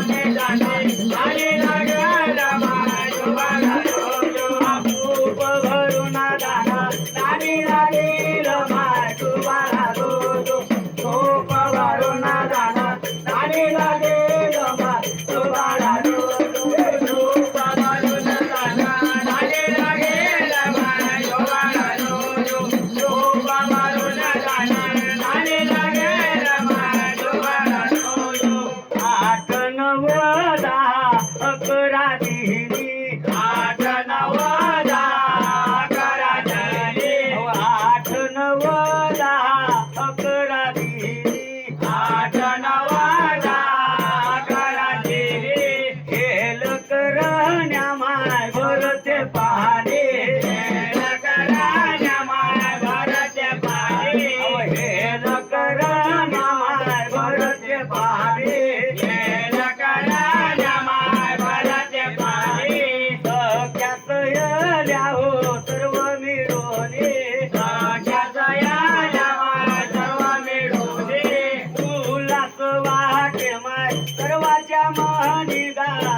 Yeah. परवाच्या महानिदा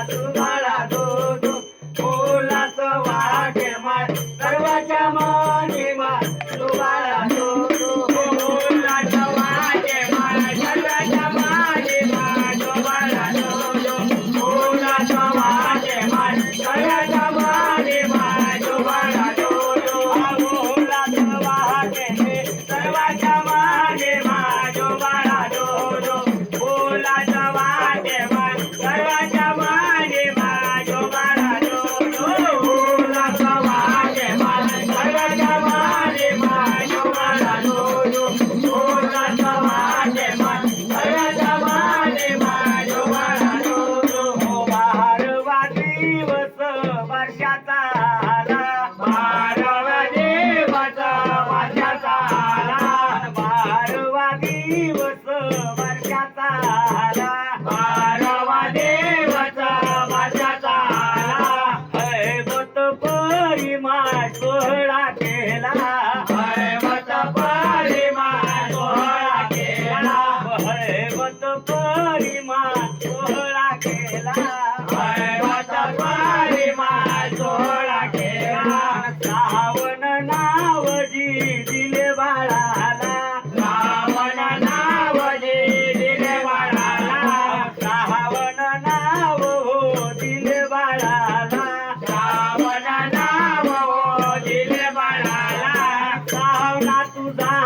tu dá.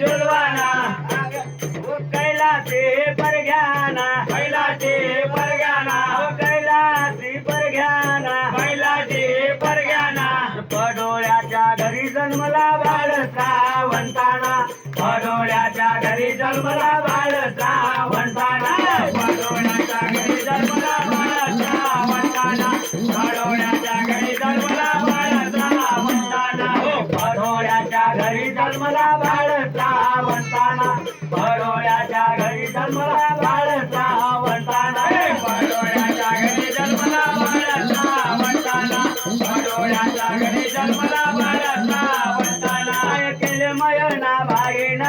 डोलवाना कैलासी परघ्याना कैलासी परघ्याना कैलासी परघ्याना कैलासी परघ्याना पडोळ्याच्या घरी जन्मला बाळ सावंताना. पडोळ्याच्या घरी जन्मला बाळ सावंताना. पडोळ्याच्या घरी जन्मला बाळ सावंताना. पडोळ्याच्या घरी जन्मला बाळ सावंताना. पडोळ्याच्या घरी जन्मला बाळ ನಾರಾಯಣ